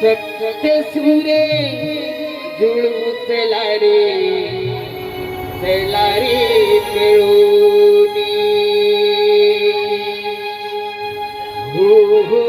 সত্য সুরে জুড়ব তেলারে তেলারে পেড়ুনি হু হু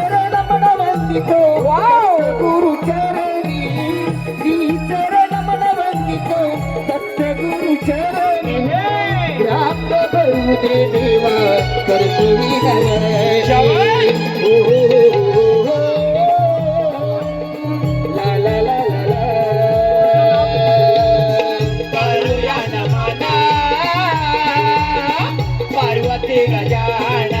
ते देवा करतुरी पार्वती गजाना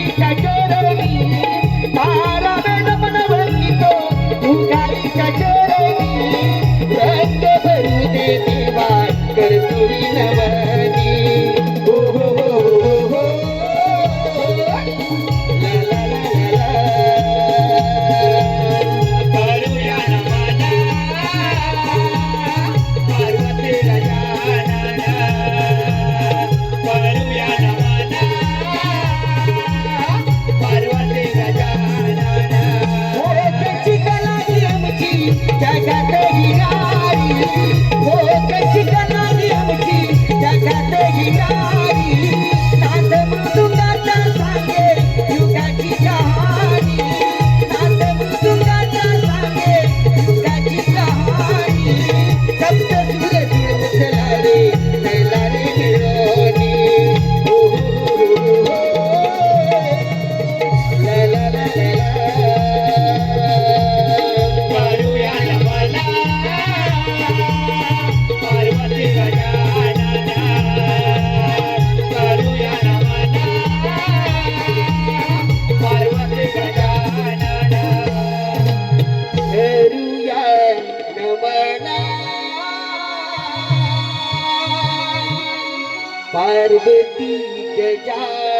পার্বতী কে যায়